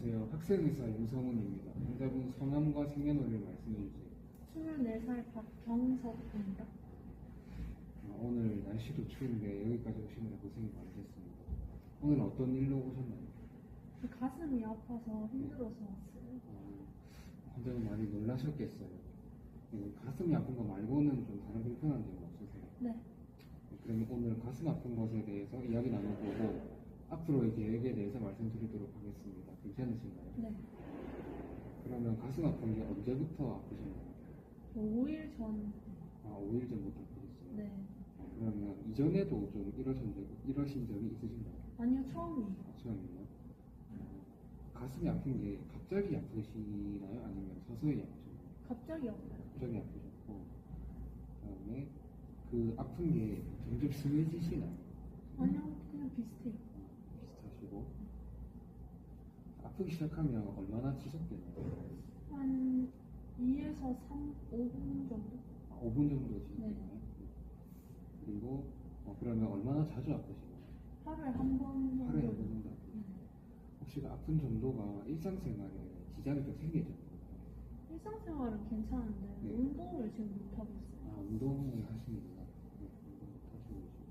안녕하세요. 학생의사 윤성훈입니다. 환자분 성함과 생년월일 말씀해 주세요. 24살 박경석입니다. 아, 오늘 날씨도 추운데 여기까지 오시느라 고생이 많으셨습니다. 오늘 어떤 일로 오셨나요? 가슴이 아파서 힘들어서 왔어요. 어, 환자분 많이 놀라셨겠어요. 어, 가슴이 아픈 거 말고는 좀 다른 불편한 점은 없으세요? 네. 그럼 오늘 가슴 아픈 것에 대해서 이야기 나눠보고 앞으로의 계획에 대해서 말씀드리도록 하겠습니다. 괜찮으신가요? 네. 그러면 가슴 아픈 게 언제부터 아프신가요? 5일 전, 아, 5일 전부터 아프셨어요? 네. 어, 그러면 이전에도 좀 이러신 적, 이러신 적이 있으신가요? 아니요, 처음이에요. 처음이요? 어, 가슴이 아픈 게 갑자기 아프시나요? 아니면 서서히 아프시나요? 갑자기 아파요. 갑자기 아프셨고 그다음에 그 아픈 게 점점 심해지시나요? 아니요, 그냥 비슷해요. 어, 비슷하시고 아프기 시작하면 얼마나 지속되나요? 한 2에서 3, 5분 정도? 아, 5분 정도 지속되나요? 그리고 어, 그러면 얼마나 자주 아프시나요? 하루에 한번 정도? 하루에 한 번 정도 아프세요? 네. 혹시 그 아픈 정도가 일상생활에 지장이 좀 생기죠? 일상생활은 괜찮은데 네. 운동을 지금 못하고 있어요. 아, 운동을 하시는구나. 네, 운동 하시고 계시고.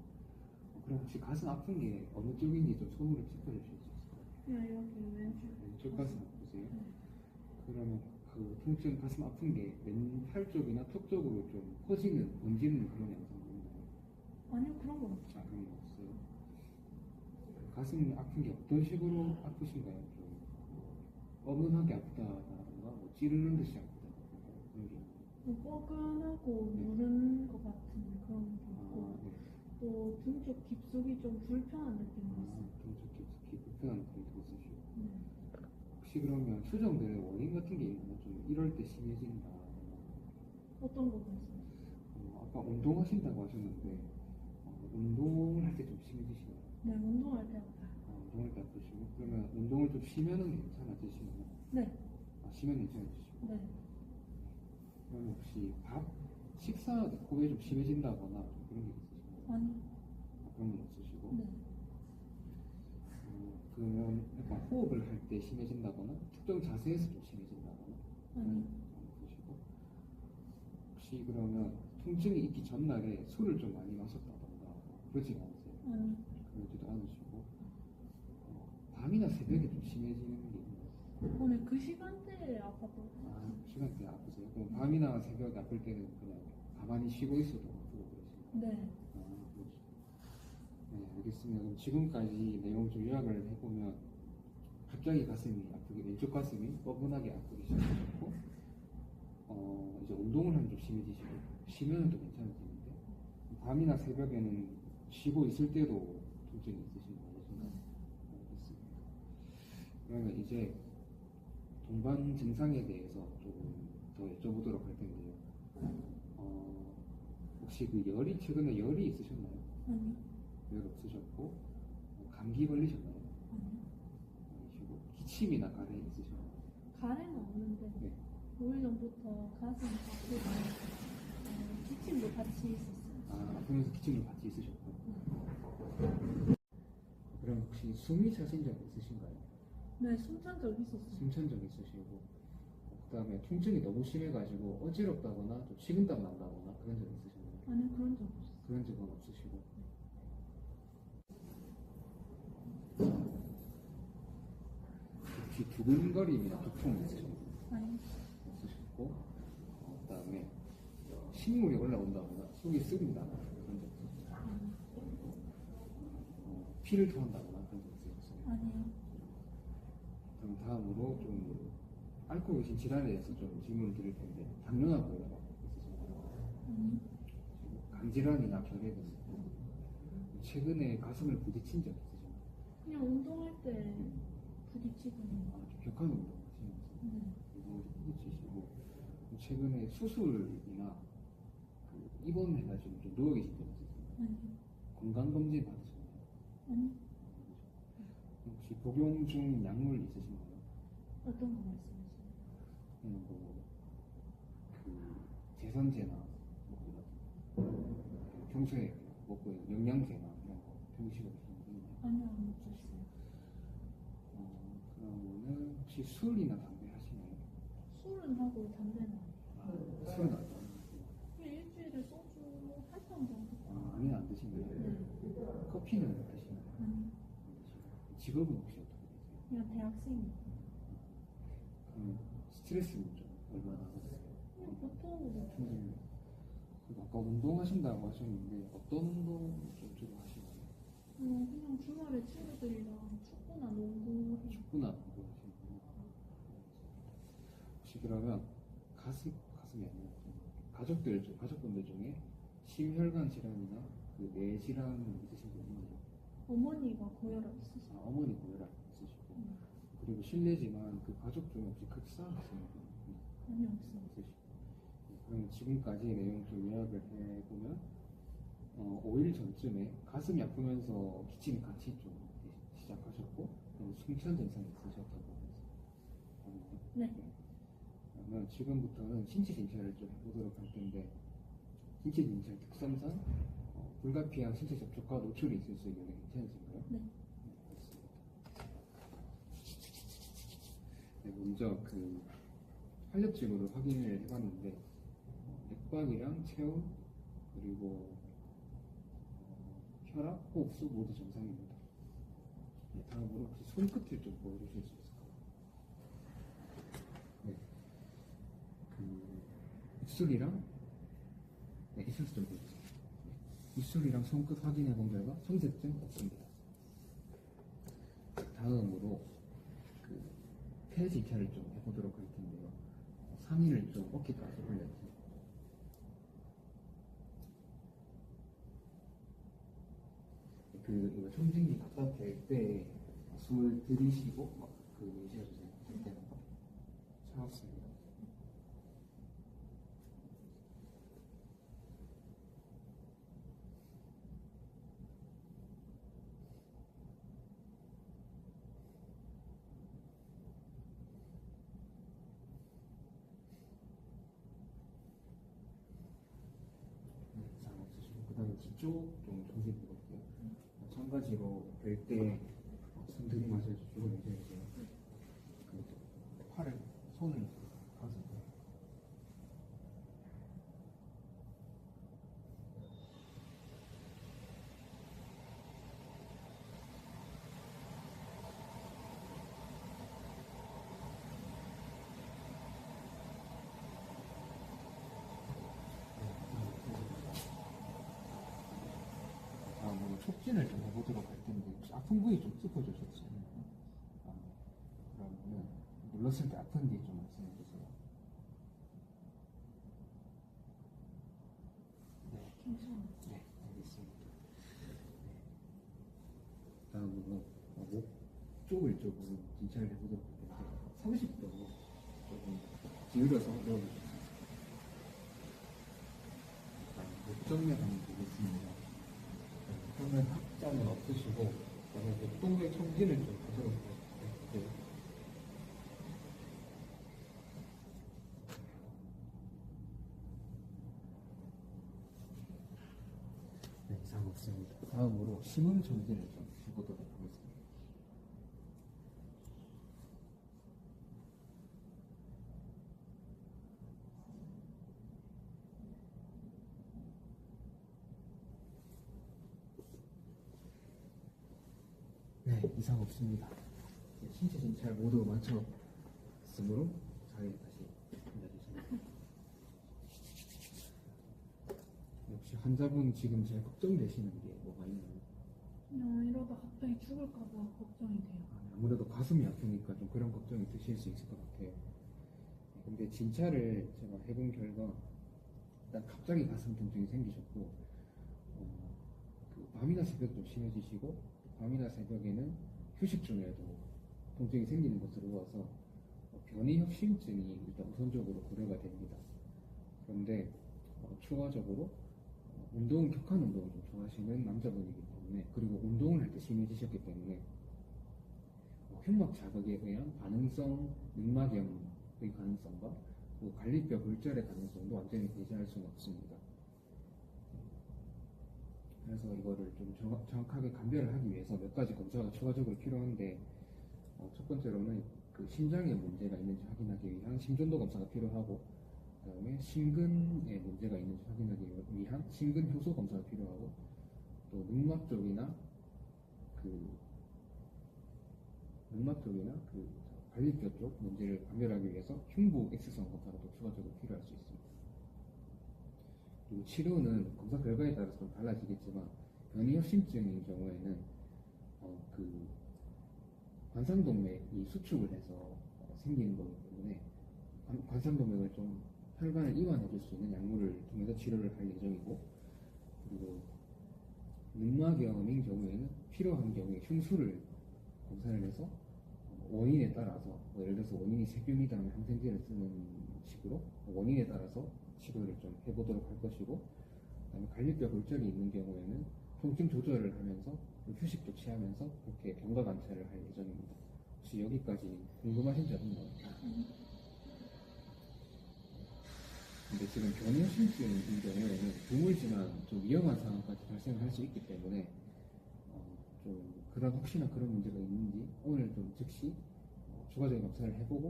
어, 그럼 혹시 가슴 아픈 게 어느 쪽인지 좀 손으로 짚어주실 수 있을까요? 여기 왼쪽. 왼쪽 가슴 아프세요? 네. 그러면 그 통증 가슴 아픈 게 왼팔 쪽이나 턱 쪽으로 좀 퍼지는, 번지는 그런 양상이 있나요? 아니요, 그런 건 없어요. 아, 그런 거 없어요? 가슴 아픈 게 어떤 식으로 아프신가요? 좀 뻐근하게 아프다던가, 뭐 찌르는 듯이 아프다던가 그런 게 있나요? 뭐 뻐근하고 네. 누른 것 같은 그런 게 있고 아, 네. 또 등쪽 깊숙이 좀 불편한 느낌이 아, 있어요. 동적 깊숙이 불편한 감도 있으시고. 네. 혹시 그러면 수정되는 원인 같은 게 있나요? 좀 이럴 때 심해진다. 어떤 부분에서? 어, 아까 운동하신다고 하셨는데 어, 운동을 할 때 좀 심해지시나요? 네, 운동할 때 아파요. 아, 운동할 때 아프시고 그러면 운동을 좀 쉬면은 괜찮아지시나요? 네, 아, 쉬면 괜찮아지시고 네. 그러면 혹시 밥 식사 후에 좀 심해진다거나 좀 그런 게 있으신가요? 아니, 아, 그런 건 없으시고 네. 어, 그러면 호흡을 할 때 심해진다거나 특정 자세에서 좀 심해진다거나 아니, 보시고 혹시 그러면 통증이 있기 전날에 술을 좀 많이 마셨다던가 그러지 않으세요? 아니, 그러지도 않으시고 어, 밤이나 새벽에 좀 심해지는 게 있나요? 오늘 그 시간대에 아팠거든요. 아, 시간대 아프세요? 그럼 밤이나 새벽에 아플 때는 그냥 가만히 쉬고 있어도 아프고 그러시나요? 네, 아. 네, 알겠습니다. 그럼 지금까지 내용 좀 요약을 해보면 갑자기 가슴이 아프게 왼쪽 가슴이 뻐근하게 아프기 시작하셨고 어, 이제 운동을 하면 좀 심해지시고 쉬면 또 괜찮아지는데 밤이나 새벽에는 쉬고 있을 때도 통증이 있으신 거 아니신가요? 알겠습니다. 그러면 이제 동반 증상에 대해서 조금 더 여쭤보도록 할 텐데요. 어, 혹시 그 열이 최근에 열이 있으셨나요? 아니, 열 없으셨고 어, 감기 걸리셨나요? 기침이나 가래 있으셨나요? 가래는 없는데 네. 5일 전부터 가슴이 아프고 어, 기침도 같이 있었어요. 아 아프면서 기침도 같이 있으셨고 네. 그럼 혹시 숨이 차신 적 있으신가요? 네, 숨찬 적 있었어요. 숨찬 적 있으시고 그 다음에 통증이 너무 심해가지고 어지럽다거나 좀 식은땀 난다거나 그런 적 있으신가요? 아니, 그런 적 없어요. 그런 적은 없으시고 혹시 두근거림이나 두통 있으신가요? 아니, 없으셨고 어, 그다음에 식물이 올라온다거나 속이 쓰린다거나 그런 적 있으셨어요? 아니, 어, 피를 토한다거나 그런 적 있으셨어요? 아니요. 그럼 다음으로 좀 앓고 계신 질환에 대해서 좀 질문을 드릴 텐데 당뇨하고 있으신가요? 아니, 간질환이나 결핵은 있고 최근에 가슴을 부딪힌 적 있으신가요? 그냥 운동할 때 아, 좀 격한 운동 하시면서 네. 부딪히시고 최근에 수술이나 그 입원해가지고 좀 누워 계신 적 있으신가요? 아니, 건강검진 받으셨나요? 아니, 혹시 복용 중 약물 있으신가요? 어떤 거 말씀하세요? 그냥 뭐, 그, 제선제나, 뭐, 그런, 평소에 먹고 있는 영양제나 이런 거 드시고 계시는 분이요 아니요, 안 먹었어요. 어, 그러면은, 혹시 술이나 담배 하시나요? 술은 하고 담배는. 아, 술은 안? 그냥 일주일에 소주 한 병 정도. 아, 아니는 안 드시나요? 네. 커피는 드시나요? 아니? 직업은 혹시 어떻게 되세요? 그냥 대학생이요. 그러면 스트레스는 좀 얼마나 받으세요? 그냥 보통 음, 그리고 아까 운동하신다고 하셨는데 어떤 운동 좀 주로 하시나요? 어, 그냥 주말에 친구들이랑 축구나 농구. 축구나? 그러면 가슴 가슴이 아니라 좀 가족들 중 가족분들 중에 심혈관 질환이나 그 뇌 질환 있으신 분 있나요? 어머니가 고혈압 아, 있으시고 어머니 고혈압 있으시고. 음, 그리고 실례지만 그 가족 중에 혹시 극사하시는 분 전혀 없어요. 있으시고. 그럼 지금까지 내용 좀 요약을 해보면 어, 5일 전쯤에 가슴이 아프면서 기침이 같이 좀 시작하셨고 그리고 숨찬 증상이 있으셨다고 하면서. 네. 그러면 지금부터는 신체 진찰을 좀 해보도록 할 텐데 신체 진찰 특성상 어, 불가피한 신체 접촉과 노출이 있을 수 있는데 괜찮으신가요? 네. 알겠습니다. 네, 먼저 그 활력증으로 확인을 해봤는데 어, 맥박이랑 체온 그리고 어, 혈압, 호흡수 모두 정상입니다. 네, 다음으로 혹시 손끝을 좀 보여주실 수 있을까요? 네. 그 입술이랑 네, 입술수 좀 보여주세요. 네. 입술이랑 손끝 확인해 본 결과 손색증 없습니다. 다음으로 그폐 진찰을 좀 해보도록 할 텐데요. 상의를 좀 어깨까지 올려주세요. 그 청진기 갖다 댈때 숨을 들이쉬고 막그 내쉬어주세요. 그때는 차갑습니다. 네, 이상 그다음에 뒤쪽 좀 해볼게요. 마찬가지로 뵐때 숨 들이마셔주시고 내쉬어주세요. 그 팔을 손을 가슴 촉진을 좀 해보도록 할 텐데 혹시 아픈 부위 좀 짚어주셨어요? 아, 그러면 눌렀을 때 아픈지 좀 말씀해 주세요. 네. 네, 알겠습니다. 네. 다음으로 어, 목 쪽을 조금 진찰을 해보도록 할 텐데 30도 조금 기울여서 넣어주세요. 목정면 보겠습니다. 그러면 합장은 없으시고 그다음에 목동의 청진을 좀 하도록 할게요. 네, 이상 없습니다. 다음으로 심음 청진을 좀 해보도록 하겠습니다. 네, 이상 없습니다. 네, 신체 진찰 모두 마쳤으므로 자리에 다시 앉아주세요. 역시 환자분 지금 제일 걱정되시는 게 뭐가 있나요? 그냥 이러다 갑자기 죽을까 봐 걱정이 돼요. 아무래도 가슴이 아프니까 좀 그런 걱정이 드실 수 있을 것 같아요. 네, 근데 진찰을 제가 해본 결과 일단 갑자기 가슴 통증이 생기셨고 어, 그 밤이나 새벽 좀 심해지시고 밤이나 새벽에는 휴식 중에도 통증이 생기는 것으로 봐서 어, 변이혁신증이 일단 우선적으로 고려가 됩니다. 그런데 어, 추가적으로 어, 운동 격한 운동을 좀 좋아하시는 남자분이기 때문에 그리고 운동을 할 때 심해지셨기 때문에 어, 흉막 자극에 의한 반응성 늑막염의 가능성과 그리고 갈비뼈 골절의 가능성도 완전히 배제할 수는 없습니다. 그래서 이거를 좀 정확, 정확 하게 감별을 하기 위해서 몇 가지 검사가 추가적으로 필요한데 어, 첫 번째로는 그 심장에 문제가 있는지 확인하기 위한 심전도 검사가 필요하고 그다음에 심근에 문제가 있는지 확인하기 위한 심근 효소 검사가 필요하고 또 눈막 쪽이나 그 눈막 쪽이나 그 관리뼈 쪽 문제를 감별하기 위해서 흉부 X선 검사가 또 추가적으로 필요할 수 있습니다. 치료는 검사 결과에 따라서 좀 달라지겠지만 변이협심증인 경우에는 어, 그 관상동맥이 수축을 해서 어, 생기는 거기 때문에 관- 관상동맥을 좀 혈관을 이완해줄 수 있는 약물을 통해서 치료를 할 예정이고 그리고 눈막염인 경우에는 필요한 경우에 흉수를 검사를 해서 어, 원인에 따라서 뭐 예를 들어서 원인이 세균이다 하면 항생제를 쓰는 식으로 원인에 따라서 치료를 좀 해보도록 할 것이고 그다음에 갈비뼈 골절이 있는 경우에는 통증 조절을 하면서 좀 휴식도 취하면서 그렇게 경과 관찰을 할 예정입니다. 혹시 여기까지 궁금하신 점 있나요? 근데 지금 변이심증인 경우에는 드물지만 좀 위험한 상황까지 발생을 할수 있기 때문에 어, 좀 그런 혹시나 그런 문제가 있는지 오늘 좀 즉시 어, 추가적인 검사를 해보고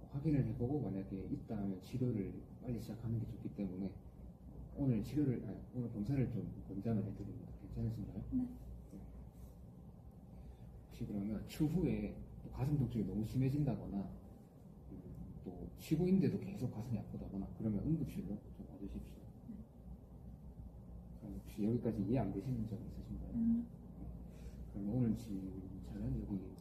어, 확인을 해보고 만약에 있다 하면 치료를 빨리 시작하는 게 좋기 때문에 오늘 치료를 아니, 오늘 검사를 좀 권장을 해드립니다. 괜찮으신가요? 네. 혹시 그러면 추후에 또 가슴 통증이 너무 심해진다거나 음, 또 쉬고 있는데도 계속 가슴이 아프다거나 그러면 응급실로 좀 와주십시오. 그럼 혹시 여기까지 이해 안 되시는 점 있으신가요? 음, 그럼 오늘 진찰은 여기